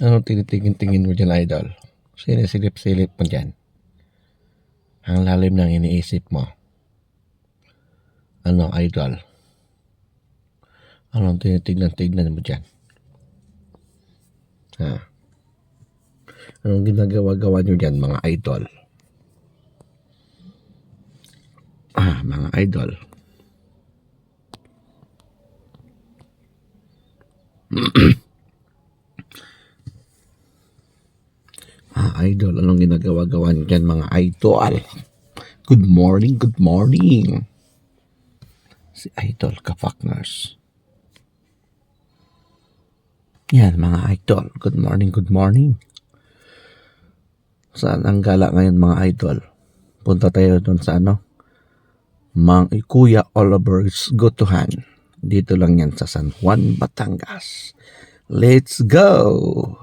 Ano tinitingin-tingin mo dyan, idol? Sinisilip-silip mo dyan. Ang lalim ng iniisip mo. Ano, idol? Anong tinitignan-tignan mo dyan? Ha? Anong ginagawa-gawa nyo dyan, mga idol? Ah, mga idol. Ah, idol, anong ginagawa-gawa dyan, mga idol? Good morning, good morning. Si Idol Kapakners. Yan, mga idol. Good morning, good morning. Saan ang gala ngayon, mga idol? Punta tayo doon sa ano? Mang Kuya Oliver's Gotuhan. Dito lang yan sa San Juan, Batangas. Let's go!